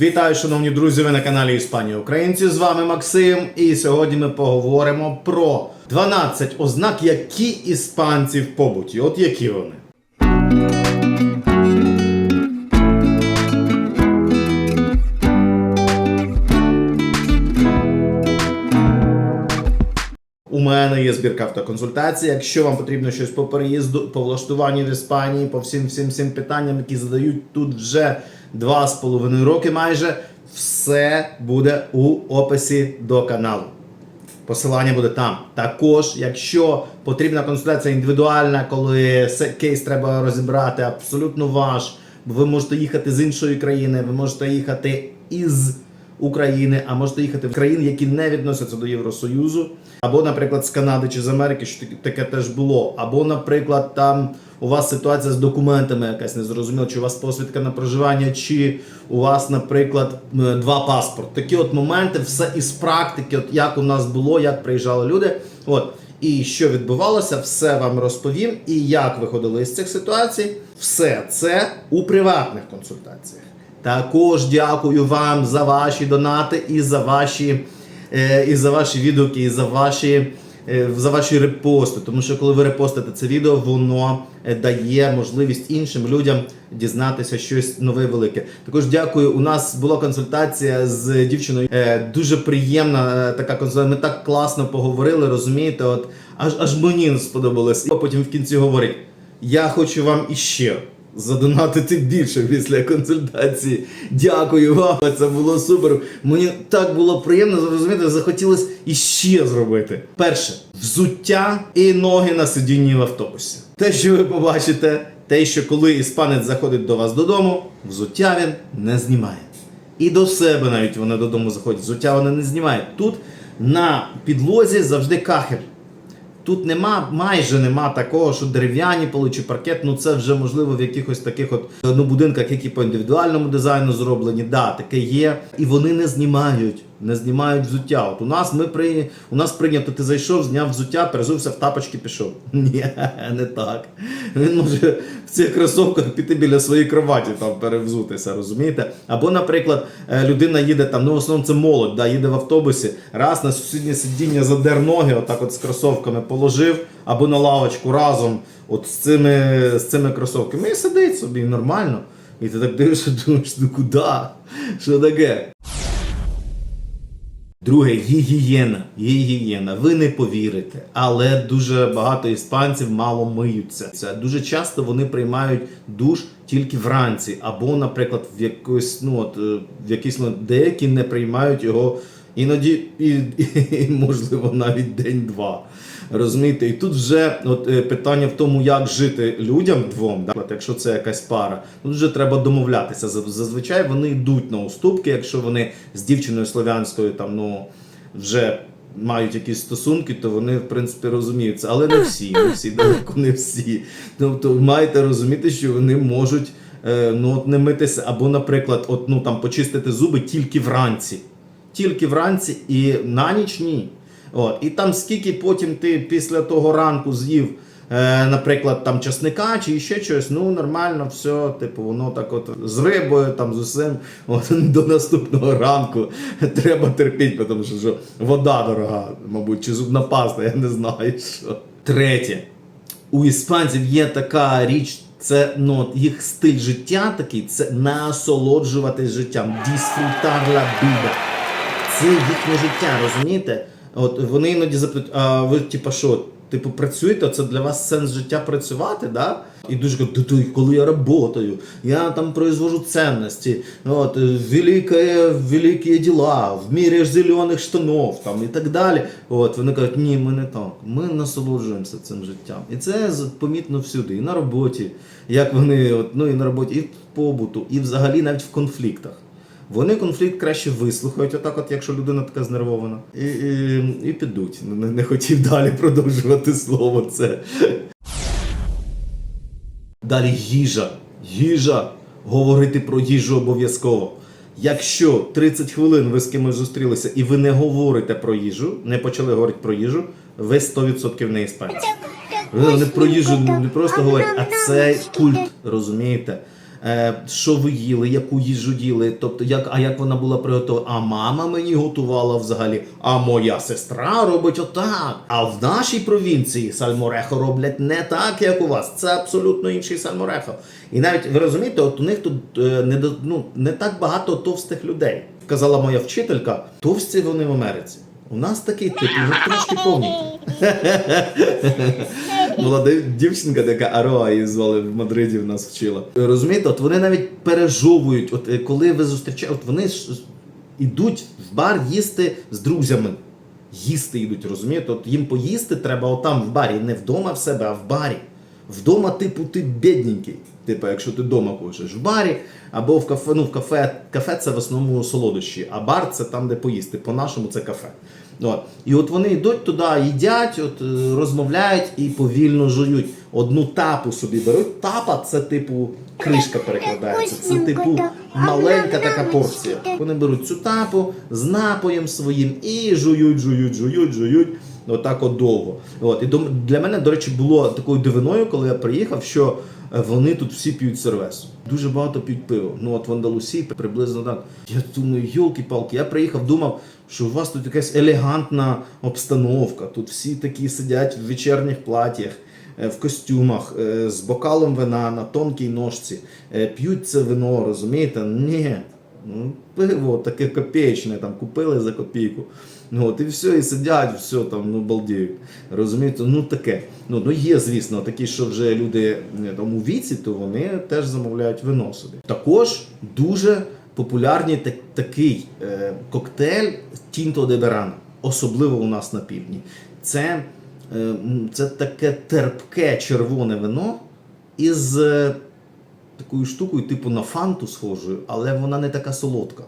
Вітаю, шановні друзі! Ви на каналі Іспанія Українці. З вами Максим. І сьогодні ми поговоримо про 12 ознак, які іспанці в побуті. От які вони. У мене є збірка автоконсультацій. Якщо вам потрібно щось по переїзду, по влаштуванню в Іспанії, по всім всім всім питанням, які задають тут вже два з половиною роки, майже все буде у описі до каналу. Посилання буде там. Також, якщо потрібна консультація індивідуальна, коли кейс треба розібрати, абсолютно ваш, бо ви можете їхати з іншої країни, ви можете їхати із України, а можете їхати в країни, які не відносяться до Євросоюзу, або, наприклад, з Канади чи з Америки, що таке- теж було, або, наприклад, там у вас ситуація з документами якась незрозуміла, чи у вас посвідка на проживання, чи у вас, наприклад, два паспорти. Такі от моменти, все із практики, от як у нас було, як приїжджали люди. От. І що відбувалося, все вам розповім. І як виходили з цих ситуацій, все це у приватних консультаціях. Також дякую вам за ваші донати і за ваші, е, і за ваші відгуки, і за ваші, за ваші репости. Тому що коли ви репостите це відео, воно е, дає можливість іншим людям дізнатися щось нове велике. Також дякую. У нас була консультація з дівчиною. Е, Дуже приємна е, така консультація. Ми так класно поговорили, розумієте? От аж аж мені сподобалось. І потім в кінці говорить: я хочу вам іще задонатити більше після консультації. Дякую вам. Це було супер. Мені так було приємно зрозуміти, захотілося іще зробити. Перше, взуття і ноги на сидінні в автобусі. Те, що ви побачите, те, що коли іспанець заходить до вас додому, взуття він не знімає. І до себе навіть вони додому заходять. Взуття вони не знімають. Тут на підлозі завжди кахель. Тут нема, майже нема такого, що дерев'яні поли чи паркет. Ну це вже можливо в якихось таких от ну, будинках, які по індивідуальному дизайну зроблені. Да, таке є. І вони не знімають, не знімають взуття. От у нас ми при у нас прийнято, ти зайшов, зняв взуття, перезувся в тапочки, пішов. Ні, не так. Він може в цих кросовках піти біля своєї кроваті там перевзутися, розумієте? Або, наприклад, е, людина їде там, ну в основному це молодь, да, їде в автобусі, раз на сусіднє сидіння задер ноги, отак от з кросовками положив, або на лавочку разом, от з цими, з цими кросовками. І сидить собі нормально. І ти так дивишся, думаєш, ну куди? Що таке? Друге, гігієна. Гігієна. Ви не повірите, але дуже багато іспанців мало миються. Це дуже часто вони приймають душ тільки вранці, або, наприклад, в якось, ну от е, в якісь ну, деякі не приймають його іноді, і, і, можливо навіть день-два. Розумієте, і тут вже от е, питання в тому, як жити людям двом, да? Якщо це якась пара, тут вже треба домовлятися. Зазвичай вони йдуть на уступки, якщо вони з дівчиною слов'янською там ну вже мають якісь стосунки, то вони в принципі розуміються, але не всі, не всі, далеко не всі. Тобто маєте розуміти, що вони можуть е, ну от не митися, або, наприклад, от ну там почистити зуби тільки вранці. Тільки вранці і на ніч ні. От. І там скільки потім ти після того ранку з'їв, е, наприклад, там часника чи ще щось, ну нормально, все, типу, воно так от з рибою, там з усім, от, до наступного ранку треба терпіти, тому що, що вода дорога, мабуть, чи зубна паста, я не знаю. що. Третє. У іспанців є така річ, це ну, їх стиль життя такий, це насолоджуватись життям. Disfrutar la vida. Це їхнє життя, розумієте? От вони іноді запитують, а ви типа що, типу, працюєте? Це для вас сенс життя працювати, да? І дуже кажуть, «Да ти, коли я працюю, я там произвожу ценності, от, велике, великі діла, в мірі зелених штанов там, і так далі. От, вони кажуть, ні, ми не так. Ми насолоджуємося цим життям. І це помітно всюди, і на роботі, як вони, от, ну і на роботі, і в побуту, і взагалі навіть в конфліктах. Вони конфлікт краще вислухають, отак, от, якщо людина така знервована, і, і, і підуть. Не, не хотів далі продовжувати слово це. Далі їжа. Їжа. Говорити про їжу обов'язково. Якщо 30 хвилин ви з кимось зустрілися і ви не говорите про їжу, не почали говорити про їжу, ви 100% не іспанці. Ви не про їжу не просто говорять, а це культ, розумієте? Е, що ви їли, яку їжу їли, тобто як, а як вона була приготовлена. А мама мені готувала взагалі. А моя сестра робить отак. А в нашій провінції сальморехо роблять не так, як у вас. Це абсолютно інший сальморехо. І навіть ви розумієте, от у них тут е, не, ну, не так багато товстих людей. Казала моя вчителька, товсті вони в Америці. У нас такий тип, ну трошки повненький. Була дівчинка така Ароа її звали в Мадриді в нас вчила. Розумієте, от вони навіть пережовують, от е, коли ви зустрічаєте, от вони ж ідуть в бар їсти з друзями. Їсти йдуть, розумієте? От їм поїсти треба отам в барі, не вдома в себе, а в барі. Вдома, типу, ти бідненький. Типу, якщо ти вдома кушаєш в барі або в кафе. Ну, в кафе, кафе це в основному солодощі, а бар це там, де поїсти. По-нашому це кафе. От. І от вони йдуть туди, їдять, от, е, розмовляють і повільно жують. Одну тапу собі беруть. Тапа це типу кришка перекладається. Це типу маленька така порція. Вони беруть цю тапу з напоєм своїм і жують, жують, жують, жують. Отак от довго. От. І для мене, до речі, було такою дивиною, коли я приїхав, що вони тут всі п'ють сервесу. Дуже багато п'ють пиво. Ну от в Андалусії приблизно так. Я думаю, йолки-палки, я приїхав, думав, що у вас тут якась елегантна обстановка. Тут всі такі сидять в вечірніх платьях. е, В костюмах е, з бокалом вина на тонкій ножці, е, п'ють це вино, розумієте? Ні. Ну, пиво таке копеечне, там купили за копійку. Ну от і все, і сидять, все там, ну балдіють. Розумієте, ну таке. Ну, ну є, звісно, такі, що вже люди е, там у віці, то вони теж замовляють вино собі. Також дуже популярний так, такий е, коктейль Тінто де Берана, особливо у нас на півдні. Це, е, це таке терпке червоне вино із. Такою штукою, типу на фанту схожою, але вона не така солодка.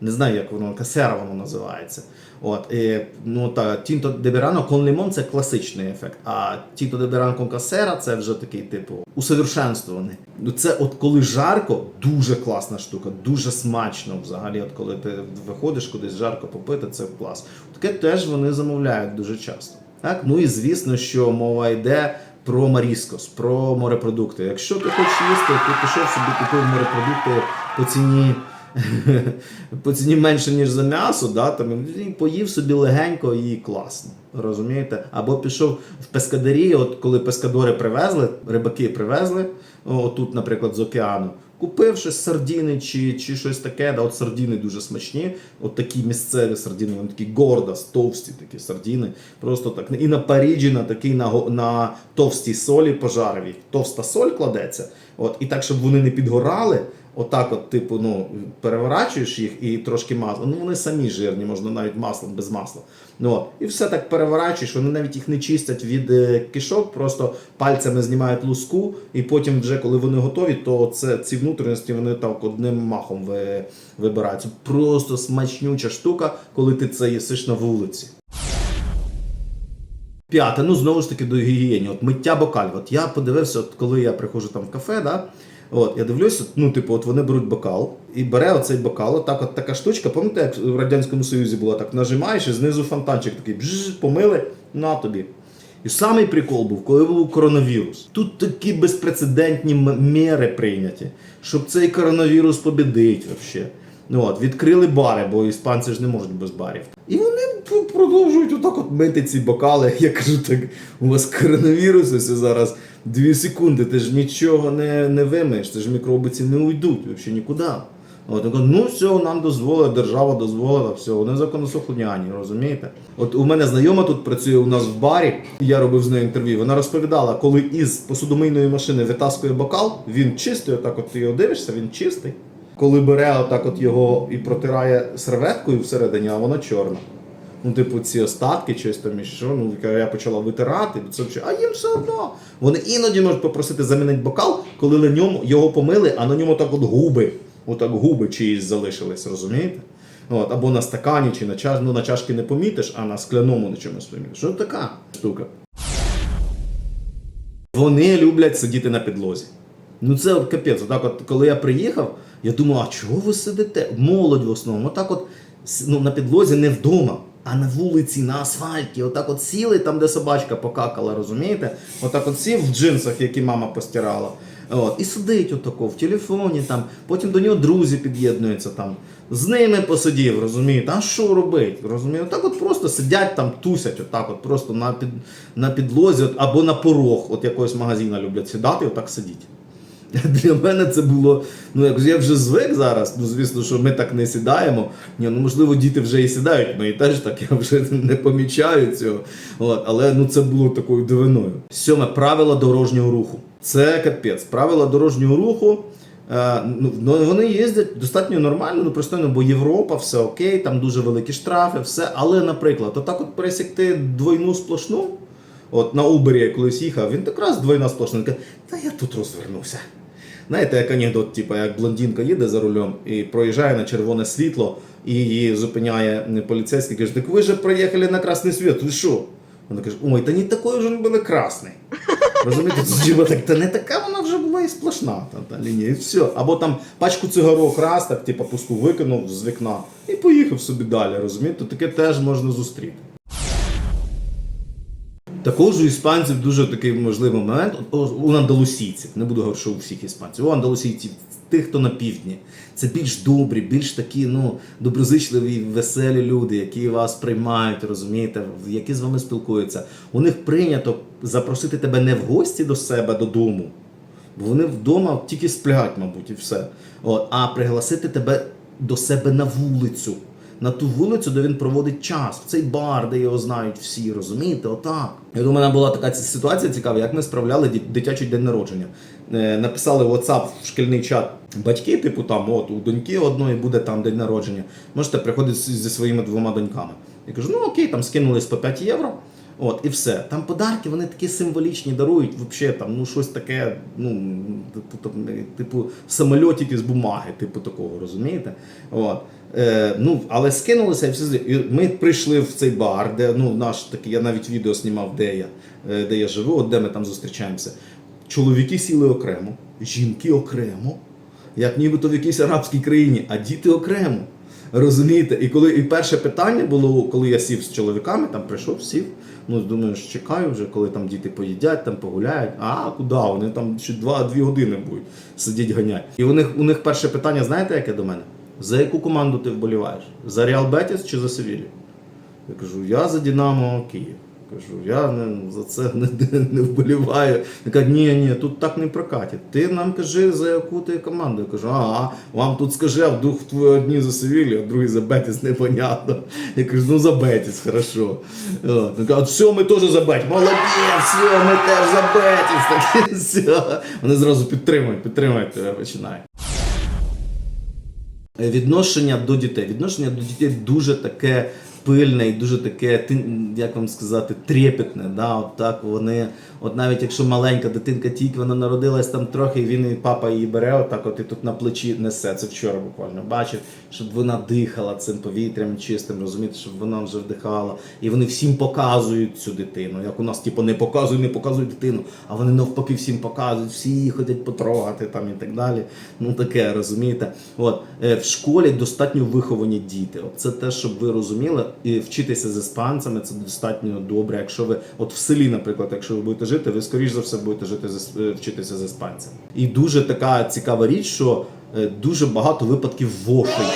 Не знаю, як воно, касера воно називається. От, і, ну, та, Тінто де Берано кон лимон це класичний ефект. А Тінто Деберано кон касера це вже такий, типу, усовершенствований. Ну, Це от коли жарко, дуже класна штука, дуже смачно взагалі. От коли ти виходиш кудись жарко попити, це клас. Таке теж вони замовляють дуже часто. Так? Ну і звісно, що мова йде про Маріскос, про морепродукти. Якщо ти хочеш їсти, ти пішов собі купив морепродукти по ціні. По ціні менше, ніж за м'ясо, да, там, і поїв собі легенько і класно. Розумієте? Або пішов в пескадарі, от коли пескадори привезли, рибаки привезли, отут, наприклад, з океану, купив щось сардіни чи, чи щось таке, да, от сардіни дуже смачні, от такі місцеві сардіни, вони такі гордос, товсті такі сардіни. Просто так. І на Паріджі, на такий на, на товстій солі пожаровій. Товста соль кладеться, от, і так, щоб вони не підгорали. Отак, от, типу, ну, переворачуєш їх і трошки масла. Ну, вони самі жирні, можна навіть маслом, без масла. Ну. І все так переворачуєш, вони навіть їх не чистять від е, кишок, просто пальцями знімають луску, і потім, вже коли вони готові, то це, ці внутрішності вони так одним махом ви, вибираються. Просто смачнюча штука, коли ти це їсиш на вулиці. П'яте, ну знову ж таки до гігієни. От миття бокалів. От я подивився, от коли я приходжу там в кафе, да, от, я дивлюся, ну, типу, от вони беруть бокал і бере оцей бокал, так от така штучка, пам'ятаєте, як в Радянському Союзі було, так нажимаєш і знизу фонтанчик такий бжж, помили, на тобі. І самий прикол був, коли був коронавірус. Тут такі безпрецедентні міри прийняті, щоб цей коронавірус побідить взагалі. Ну, от, відкрили бари, бо іспанці ж не можуть без барів. І вони продовжують отак от мити ці бокали. Я кажу, так, у вас коронавірус ось зараз дві секунди, ти ж нічого не, не вимиєш, ти ж мікроби ці не уйдуть взагалі нікуди. От, ну все, нам дозволила, держава дозволила, все, вони законослухняні, розумієте? От у мене знайома тут працює у нас в барі, я робив з нею інтерв'ю. Вона розповідала, коли із посудомийної машини витаскує бокал, він чистий, отак от ти його дивишся, він чистий. Коли бере отак от його і протирає серветкою всередині, а воно чорна. Ну, типу, ці остатки, щось там і що, ну, я почала витирати, це а їм все одно. Вони іноді можуть попросити замінити бокал, коли на ньому його помили, а на ньому так от губи, отак губи чиїсь залишились, розумієте? От, або на стакані, чи на чаш, ну на чашки не помітиш, а на скляному на чомусь помітиш. Що така штука? Вони люблять сидіти на підлозі. Ну це капець. Отак от, коли я приїхав, я думав, а чого ви сидите? Молодь в основному. Отак от ну, на підлозі не вдома, а на вулиці, на асфальті. Отак от сіли там, де собачка покакала, розумієте? Отак от сів в джинсах, які мама постирала. От, і сидить отако в телефоні, там, потім до нього друзі під'єднуються там. З ними посидів, розумієте, а що робить? Розумієте? Так от просто сидять там, тусять, отак, от просто на, під, на підлозі от, або на порог от якогось магазина люблять сідати, отак сидіть. Для мене це було, ну якось я вже звик зараз. Ну звісно, що ми так не сідаємо. Ні, ну можливо, діти вже і сідають, ми теж так я вже не помічаю цього. От, але ну це було такою дивиною. Сьоме правило дорожнього руху. Це капець. Правила дорожнього руху. Е, ну, ну, вони їздять достатньо нормально, ну пристойно, бо Європа, все окей, там дуже великі штрафи, все. Але, наприклад, отак от пересікти двойну сплошну. От на Uber я колись їхав, він якраз двойна сплошна. Каже, та я тут розвернуся. Знаєте, як анекдот, типу, як блондинка їде за рулем і проїжджає на червоне світло, і її зупиняє поліцейський, каже, так ви же проїхали на красний світ, ви що? Вона каже, ой, та не такий вже були красний. Розумієте, так, та не така вона вже була і сплошна та, та лінія, і все. Або там пачку цигарок раз, так, типу, пуску викинув з вікна і поїхав собі далі, розумієте? Таке теж можна зустріти. Також у іспанців дуже такий можливий момент у андалусійців, не буду говорити, що у всіх іспанців, у андалусійців, тих, хто на півдні, це більш добрі, більш такі ну, доброзичливі, веселі люди, які вас приймають, розумієте, які з вами спілкуються. У них прийнято запросити тебе не в гості до себе додому, бо вони вдома тільки сплять, мабуть, і все. От, а пригласити тебе до себе на вулицю. На ту вулицю, де він проводить час, в цей бар, де його знають всі, розумієте? Отак. Я думаю, мене була така ситуація цікава, як ми справляли дитячий день народження. Е, написали WhatsApp в шкільний чат батьки, типу там, от у доньки одної буде там день народження. Можете приходити зі своїми двома доньками. Я кажу, ну окей, там скинулись по 5 євро. От, і все. Там подарки, вони такі символічні дарують, взагалі там, ну щось таке, ну, типу, типу самольотики з бумаги, типу такого, розумієте? От. Е, ну, але скинулися і все. Ми прийшли в цей бар, де ну, наш такий, я навіть відео знімав, де я, е, де я живу, от де ми там зустрічаємося. Чоловіки сіли окремо, жінки окремо, як нібито в якійсь арабській країні, а діти окремо. Розумієте? І коли і перше питання було, коли я сів з чоловіками, там прийшов, сів. Ну, думаю, що чекаю вже, коли там діти поїдять, там погуляють. А куди? Вони там ще 2-2 години будуть сидіти ганять. І у них, у них перше питання, знаєте, яке до мене? За яку команду ти вболіваєш? За Реал Бетіс чи за Севілью? Я кажу, я за Динамо Київ. Кажу, я не, за це не, не, вболіваю. Я кажу, ні, ні, тут так не прокатить. Ти нам кажи, за яку ти команду. Я кажу, ага, вам тут скажи, а вдруг твої одні за Севілью, а другі за Бетіс, непонятно. Я кажу, ну за Бетіс, хорошо. Він каже, все, ми теж за Бетіс. Молодець, все, ми теж за Бетіс. Так, все. Вони зразу підтримують, підтримують тебе починають. Відношення до дітей. Відношення до дітей дуже таке пильне і дуже таке, як вам сказати, трепетне. Да? От так вони, от навіть якщо маленька дитинка тільки вона народилась там трохи, і він і папа її бере, отак от і тут на плечі несе. Це вчора буквально бачив, щоб вона дихала цим повітрям чистим, розумієте, щоб вона вже вдихала. І вони всім показують цю дитину. Як у нас, типу, не показуй, не показуй дитину, а вони навпаки всім показують, всі її ходять потрогати там і так далі. Ну таке, розумієте? От е, в школі достатньо виховані діти. От це те, щоб ви розуміли, і вчитися з іспанцями це достатньо добре. Якщо ви, от в селі, наприклад, якщо ви будете жити, ви скоріш за все будете жити з е, вчитися з іспанцями. І дуже така цікава річ, що е, дуже багато випадків вошей.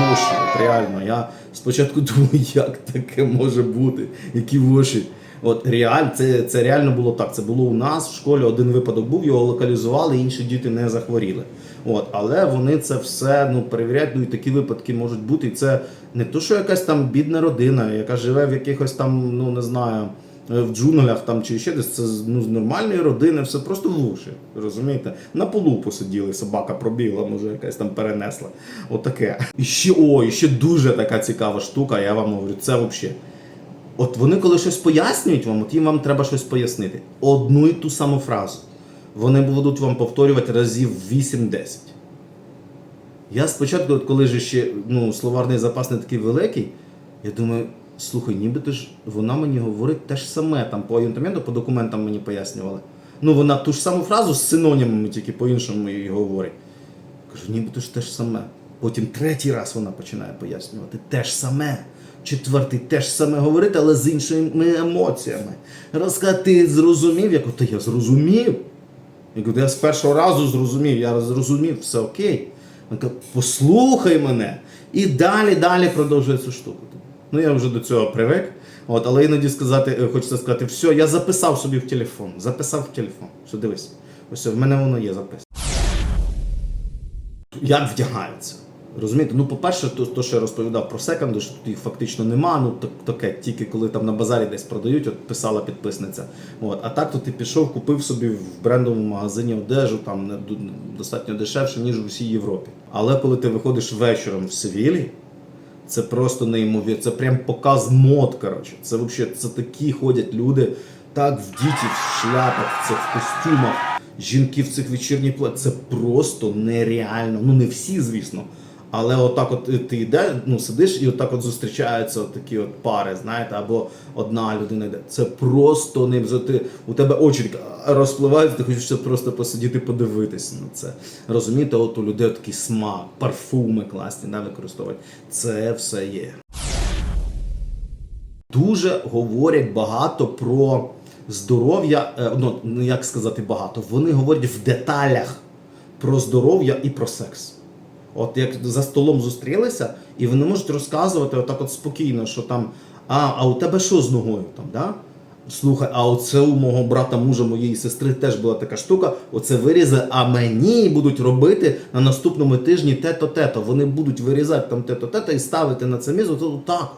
Воші, от реально. Я спочатку думаю, як таке може бути, які воші. От реаль, це, це реально було так. Це було у нас в школі один випадок був, його локалізували, інші діти не захворіли. От, але вони це все ну, перевіряють, ну і такі випадки можуть бути. І це не то, що якась там бідна родина, яка живе в якихось там, ну не знаю, в джунглях там чи ще десь. Це ну, з нормальної родини, все просто в уші. Розумієте? На полу посиділи, собака пробігла, може якась там перенесла. Отаке. І ще о, і ще дуже така цікава штука, я вам говорю, це взагалі. От вони, коли щось пояснюють вам, от їм вам треба щось пояснити. Одну і ту саму фразу. Вони будуть вам повторювати разів 8-10. Я спочатку, коли ж ще ну, словарний запас не такий великий, я думаю, слухай, нібито ж вона мені говорить те ж саме там по ayuntamiento, по документам мені пояснювали. Ну, вона ту ж саму фразу з синонімами, тільки по-іншому її говорить. Кажу, нібито ж те ж саме. Потім третій раз вона починає пояснювати те ж саме. Четвертий те ж саме говорити, але з іншими емоціями. Розказати, ти зрозумів, як ото я зрозумів. Я кажу, я з першого разу зрозумів, я зрозумів, все окей. Він каже, послухай мене. І далі, далі продовжує цю штуку. Ну я вже до цього привик. От, але іноді сказати, е, хочеться сказати, все, я записав собі в телефон. Записав в телефон. Що дивись, ось в мене воно є записано. Як вдягаються? Розумієте? Ну, по-перше, то, то, що я розповідав про секонди, що тут їх фактично нема, ну так, таке, тільки коли там на базарі десь продають, от писала підписниця. От. А так то ти пішов, купив собі в брендовому магазині одежу, там не, достатньо дешевше, ніж у всій Європі. Але коли ти виходиш вечором в Севілі, це просто неймовірно. Це прям показ мод. Коротше. Це взагалі це такі ходять люди, так вдіті в шляпах, це в костюмах. Жінки в цих вечірніх платьях. Це просто нереально. Ну не всі, звісно. Але отак, от ти йде, ну сидиш і отак от зустрічаються от такі от пари, знаєте, або одна людина йде. Це просто не ти, у тебе очі розпливаються, ти хочеш просто посидіти, подивитися на це. Розумієте, от у людей такий смак, парфуми класні, да, використовують. Це все є. Дуже говорять багато про здоров'я. е, Ну, ну як сказати багато, вони говорять в деталях про здоров'я і про секс. От як за столом зустрілися, і вони можуть розказувати отак от спокійно, що там, а, а у тебе що з ногою там, да? Слухай, а оце у мого брата, мужа, моєї сестри теж була така штука. Оце вирізи, а мені будуть робити на наступному тижні те-то, те-то. Вони будуть вирізати там те-то, те-то і ставити на це мізо, так.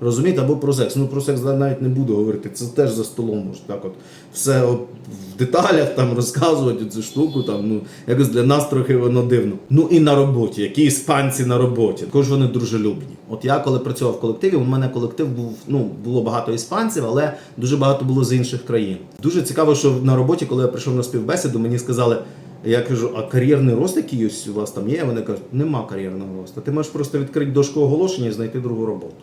Розумієте, або про секс. Ну про секс навіть не буду говорити. Це теж за столом може так от все в деталях там розказувати цю штуку. Там ну якось для нас трохи воно дивно. Ну і на роботі, які іспанці на роботі. Також вони дружелюбні. От я коли працював в колективі, у мене колектив був ну було багато іспанців, але дуже багато було з інших країн. Дуже цікаво, що на роботі, коли я прийшов на співбесіду, мені сказали. Я кажу, а кар'єрний рост який ось у вас там є? Вони кажуть, нема кар'єрного росту. Ти можеш просто відкрити дошку оголошення і знайти другу роботу.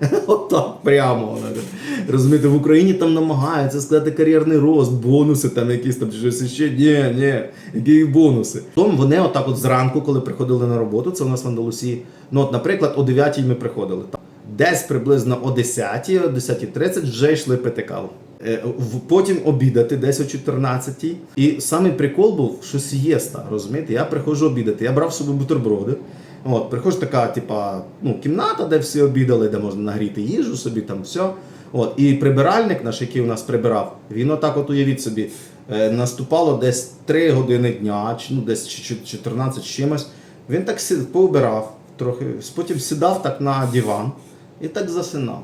Отак прямо. вона каже. Розумієте, в Україні там намагаються сказати кар'єрний рост, бонуси там якісь там щось ще. Ні, ні, які бонуси. Тому вони отак от зранку, коли приходили на роботу, це у нас в Андалусії. Ну, от, наприклад, о 9 ми приходили. Десь приблизно о 10, о 10.30 вже йшли пити каву. Е, Потім обідати десь о 14 І самий прикол був, що сієста, розумієте? Я приходжу обідати, я брав з собою бутерброди. От, приходжу така, типа, ну, кімната, де всі обідали, де можна нагріти їжу собі, там все. От, і прибиральник наш, який у нас прибирав, він отак, от уявіть собі, е, наступало десь 3 години дня, чи ну десь чи- чи- 14 з чимось. Він так сі- поубирав трохи, потім сідав так на диван і так засинав.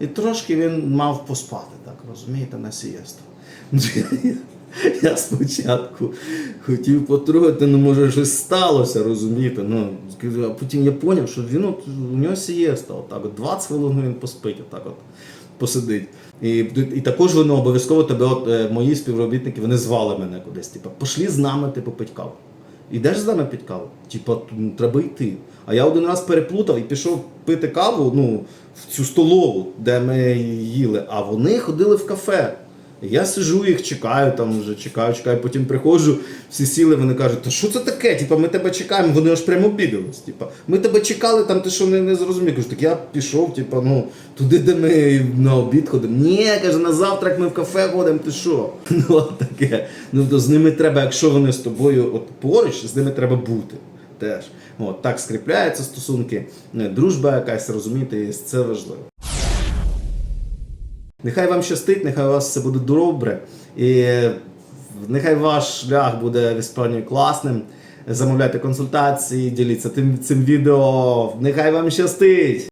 І трошки він мав поспати, так, розумієте, на сієсту. Я спочатку хотів потрогати, ну може щось сталося, розумієте. Ну, а потім я зрозумів, що він от, у нього сієста, отак, от 20 хвилин він поспить, отак от посидить. І, і також вони обов'язково тебе, от е, мої співробітники, вони звали мене кудись. Типу, пошлі з нами, типу, пить каву. Ідеш з нами пить каву? Типа, треба йти. А я один раз переплутав і пішов пити каву ну, в цю столову, де ми їли, а вони ходили в кафе. Я сижу, їх чекаю, там вже чекаю, чекаю, потім приходжу, всі сіли, вони кажуть, та що це таке? Типа, ми тебе чекаємо, вони аж прямо обідались. Типа, ми тебе чекали, там ти що не, не зрозумів. Кажу, так я пішов, типа, ну, туди, де ми на обід ходимо. Ні, каже, на завтрак ми в кафе ходимо, ти що? Ну, таке. Ну, то з ними треба, якщо вони з тобою от поруч, з ними треба бути. Теж. От, так скріпляються стосунки, е, дружба якась, розумієте, це важливо. Нехай вам щастить, нехай у вас все буде добре. І нехай ваш шлях буде в Іспанії класним. Замовляйте консультації, діліться тим цим відео. Нехай вам щастить!